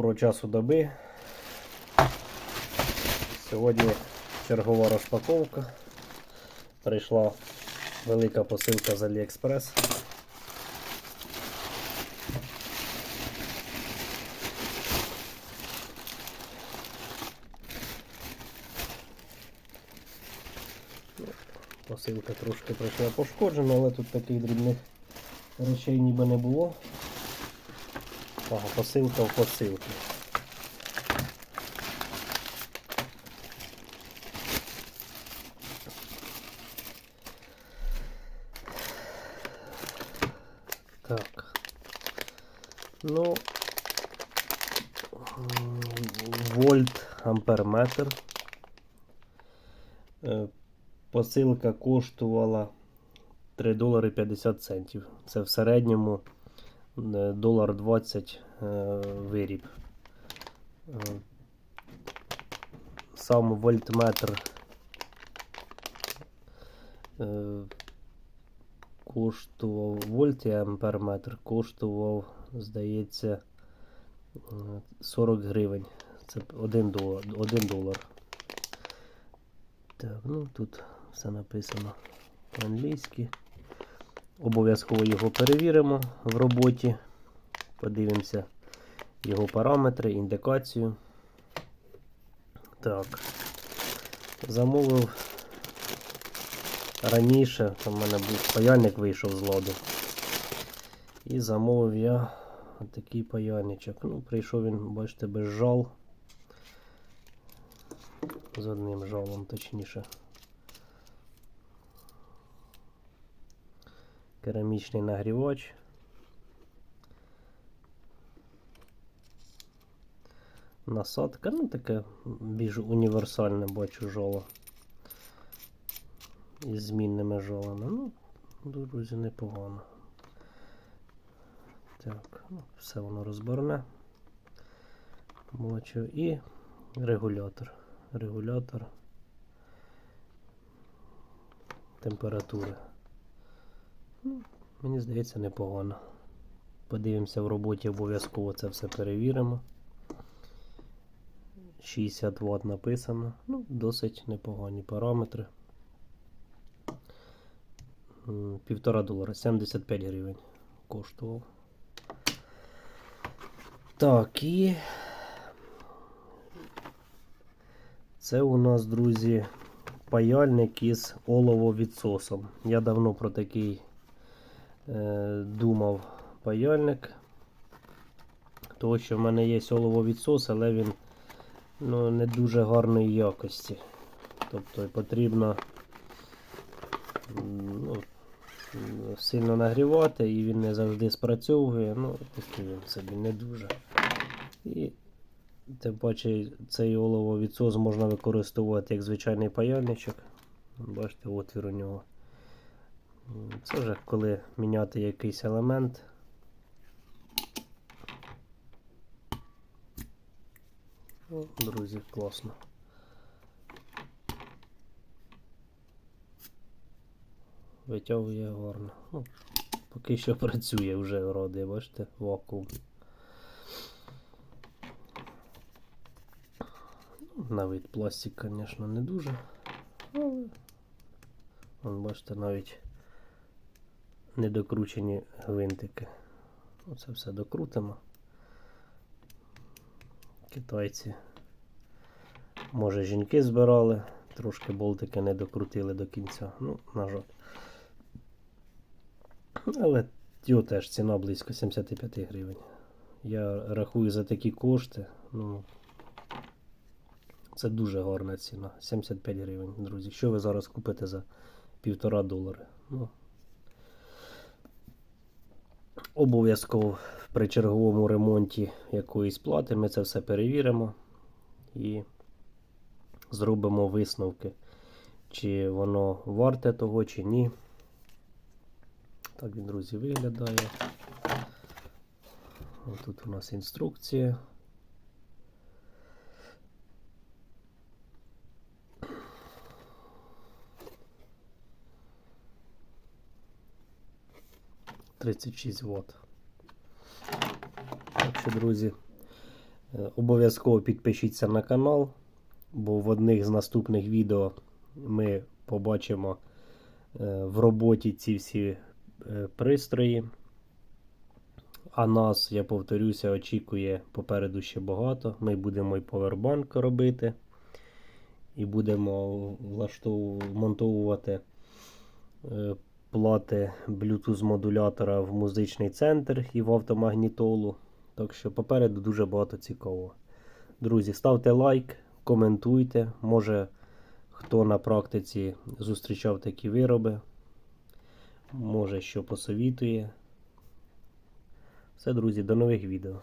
Доброго часу доби. Сьогодні чергова розпаковка. Прийшла велика посилка з. Ну, Посилка трошки прийшла пошкоджена, але тут таких дрібних речей ніби не було. Ага, посилка в посилці. Так. Ну, вольт амперметр. Е, Посилка коштувала 3 долари 50 центів. Це в середньому долар 20 е, виріб. Е, Сам вольтметр е, коштував вольт і амперметр коштував, здається, е, 40 гривень. Це 1 долар. 1 долар. Так, ну тут все написано по-англійськи. Обов'язково його перевіримо в роботі. Подивимося його параметри, індикацію. Так. Замовив раніше, там в мене був паяльник вийшов з ладу. І замовив я такий паяльничок. Ну, прийшов він, бачите, без жал. З одним жалом, точніше. Керамічний нагрівач. Насадка, ну таке більш універсальне бачу жоло. Із змінними жолами. Ну, друзі, непогано. Так, ну, все воно розборне. Бачу. І регулятор. Регулятор температури. Ну, мені здається, непогано. Подивимося в роботі, обов'язково це все перевіримо. 60 Вт написано. Ну, досить непогані параметри. Півтора долара, 75 гривень коштував. Так, і це у нас, друзі, паяльник із олововідсосом. Я давно про такий думав паяльник. Тому що в мене є олововідсос, але він ну, не дуже гарної якості. Тобто потрібно ну, сильно нагрівати і він не завжди спрацьовує. Ну, такий він собі не дуже. І тим паче цей олововідсос можна використовувати як звичайний паяльничок. Бачите, отвір у нього. Це вже коли міняти якийсь елемент. Друзі, класно. Витягує гарно. Ну, поки що працює вже вроде, бачите, вакуум. Ну, На вид пластик, звісно, не дуже. Але, вон, бачите, навіть недокручені гвинтики. Оце все докрутимо. Китайці. Може жінки збирали, трошки болтики не докрутили до кінця. Ну, на жаль. Але його теж ціна близько 75 гривень. Я рахую за такі кошти. Ну, це дуже гарна ціна. 75 гривень, друзі. Що ви зараз купите за півтора долари? Ну, обов'язково при черговому ремонті якоїсь плати ми це все перевіримо і зробимо висновки, чи воно варте того, чи ні. Так він, друзі, виглядає. Тут у нас інструкція. Тридцять шість Вт. Так що, друзі, Е, Обов'язково підпишіться на канал, бо в одних з наступних відео ми побачимо е, в роботі ці всі е, пристрої. А нас, я повторюся, очікує попереду ще багато. Ми будемо і повербанк робити, і будемо влаштову- монтовувати плати Bluetooth модулятора в музичний центр і в автомагнітолу. Так що попереду дуже багато цікавого. Друзі, ставте лайк, коментуйте. Може хто на практиці зустрічав такі вироби, може що посовітує. Все, друзі, до нових відео.